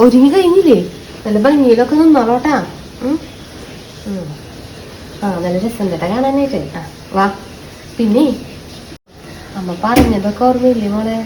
ഒരുങ്ങി കഴിഞ്ഞില്ലേ നല്ല ഭംഗിയിലൊക്കെ നിന്നോളോട്ടാ. ആ നല്ല രസം കേട്ടാ. കാണാനായിട്ട്. ആ വാ. പിന്നെ അമ്മ പറഞ്ഞതൊക്കെ ഓർമ്മയില്ലേ മോളെ?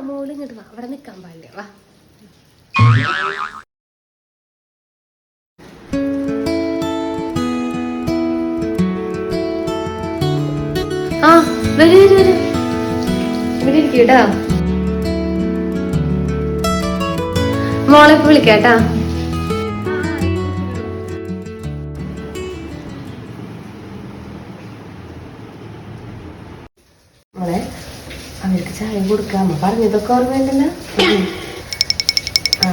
ഇങ്ങട് ഇങ്ങോട്ട് വാ. അവിടെ നിൽക്കാൻ പാടില്ല. വാ. ആ വരൂ വരൂ വരൂ. ഇവിടെ ഇരിക്കൂട്ടാ മോളെ വിളിക്കാട്ടാ. അവർക്ക് ചായ കൊടുക്കാം അമ്മ പറഞ്ഞതൊക്കെ ഓർമ്മയുണ്ടല്ല. ആ.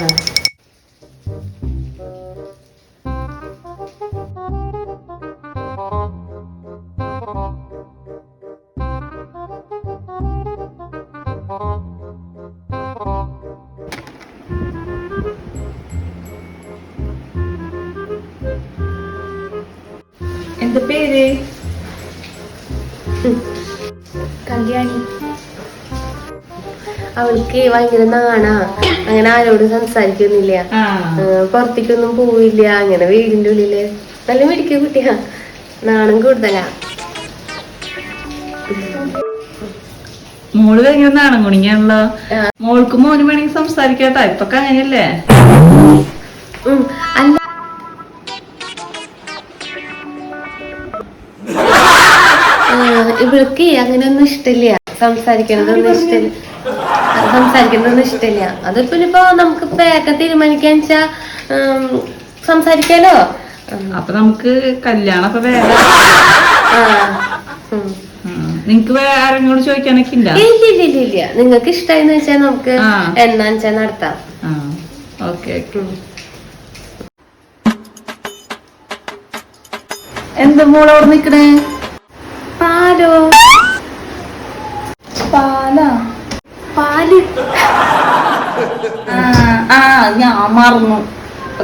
എന്താ പേര്? കല്യാണി. അവൾക്ക് ഭയങ്കര നാണാ. അങ്ങനെ ആരോടും സംസാരിക്കുന്നില്ല. പുറത്തേക്കൊന്നും പോവില്ല. അങ്ങനെ വീടിന്റെ ഉള്ളിൽ നല്ല മിടിക്ക കുട്ടിയാ. നാണം കൂടുതലാ. മോൾ ഭയങ്കര നാണം കുണിങ്ങാണല്ലോ. മോൾക്ക് മോന് വേണമെങ്കിൽ സംസാരിക്കാട്ടാ. ഇപ്പൊക്കെ അങ്ങനെയല്ലേ? അല്ല. ഇവൾക്ക് അങ്ങനെയൊന്നും ഇഷ്ടമില്ല. സംസാരിക്കണതൊന്നും ഇഷ്ടമില്ല. സംസാരിക്കുന്നതൊന്നും ഇഷ്ടമില്ല. അത് പിന്നെ ഇപ്പൊ നമുക്ക് പേക്ക തീരുമാനിക്കാന്ന് വെച്ചാ സംസാരിക്കാലോ? അപ്പൊ നമുക്ക് കല്യാണം അപ്പൊ വേറെ. ആ, ഉം. നിങ്ങക്ക് വേറെ ആരെങ്കിലും ചോദിക്കാനൊക്കെ ഇല്ല? ഇല്ല ഇല്ല ഇല്ല ഇല്ല. നിങ്ങൾക്ക് ഇഷ്ടമായെന്ന് വെച്ചാൽ നമുക്ക് ആ. എന്നാന്ന് വെച്ചാൽ നടത്താം. ആ ഓക്കെ. എന്താ മോൾ അവിടെ നിക്കണേ പാലോ പാലാ? പാൽ ആ ആ ഞാൻ മറന്നു.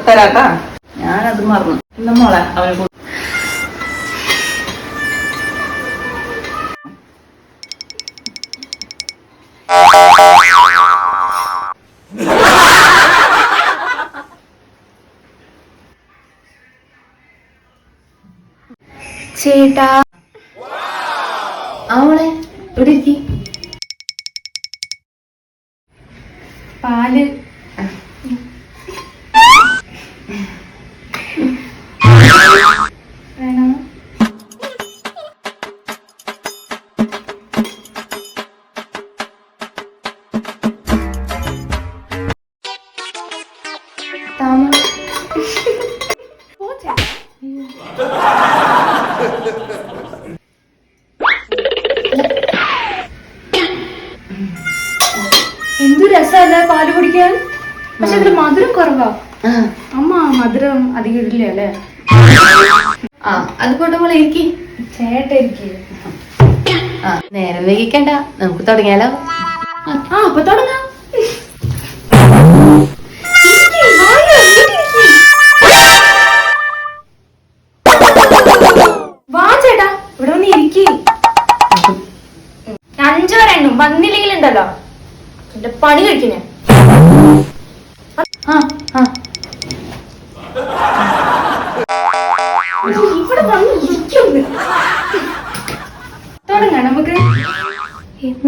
തരാട്ടാ. ഞാനത് മറന്നു. ഇല്ല മോളെ അവനെ കൊടു- ചേട്ടാ. അവളെ ഇവിടെ ഇരിക്കി എന്തു രസമല്ലേ പാൽ കുടിക്കാൻ? പക്ഷെ ഇതിൽ മധുരം കുറവാ. അമ്മ മധുരം അധികം ഇടില്ല അല്ലേ? ആ അത് കൊണ്ട് മോളെ ഇരിക്കി. ചേട്ട എനിക്ക് ആ നേരം വൈകിക്കണ്ട. നമുക്ക് തുടങ്ങിയാലോ? ആ അപ്പൊ തുടങ്ങാം. ഇരിക്കി. അഞ്ചു വന്നില്ലെങ്കിൽ ഉണ്ടല്ലോ എന്റെ പണി കഴിക്കുന്നേ ആ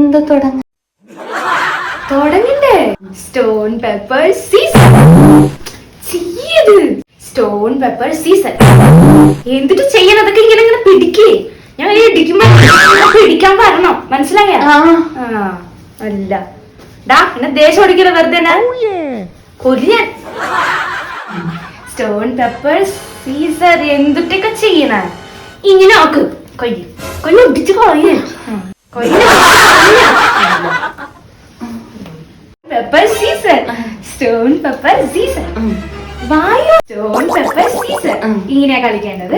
എന്ത് തുടങ്ങ തുടങ്ങണ്ടേ സ്റ്റോൺ പേപ്പർ സീസൺ ചെയ്യത് സ്റ്റോൺ പേപ്പർ സീസൺ എന്തിട്ട് ചെയ്യണതൊക്കെ ഇങ്ങനെ ഇങ്ങനെ പിടിക്കേ. ഞാൻ ഇടിക്കുമ്പോ പിടിക്കാൻ പറഞ്ഞോ മനസ്സിലായ? അല്ല. ഡാ എന്നെ ദേശം ഓടിക്കല വെറുതെ കൊല്ലിയാൻ. സ്റ്റോൺ പേപ്പർ സീസർ എന്തിട്ടൊക്കെ ചെയ്യണ? ഇങ്ങനെ ആക്ക്. കൊയ്യ. കൊയ്യ് ഒടിച്ച് കൊയ്യ്. പെപ്പർ സീസൺ വായു സ്റ്റോൺ പെപ്പർ സീസൺ ഇങ്ങനെയാ കളിക്കേണ്ടത്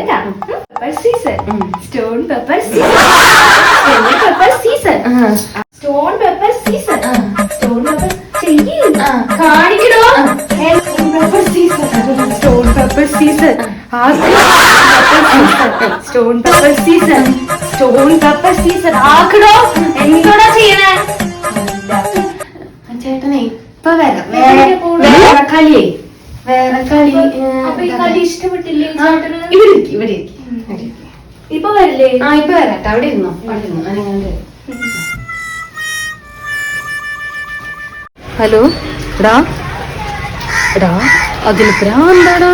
paper scissor stone paper scissor paper scissor stone paper scissor stone paper ചെയ്യും കാണിക്കണോ stone paper scissor stone paper scissor stone paper scissor stone paper scissor ആക്കണോ എന്തോടാ ചെയ്യണേ ചേട്ടനെ ഇപ്പൊ വരാം വേറെ പോണു? വേറെ കളിയേ കളി? ഇവിടെ ഇവിടെ. ഇപ്പൊ വരില്ലേ? ആ ഇപ്പൊ വരാട്ടെ. അവിടെ ഇരുന്നോ? അവിടെ ഇരുന്നോ? അനങ്ങാണ്ട് ഹലോ? എടാ. എടാ അതിൽ പ്രാന്താടാ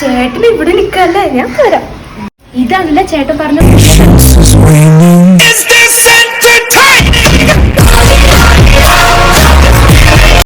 ചേട്ടൻ ഇവിടെ നിൽക്കല്ലേ? ഞാൻ തരാം ഇതല്ല ചേട്ടൻ പറഞ്ഞ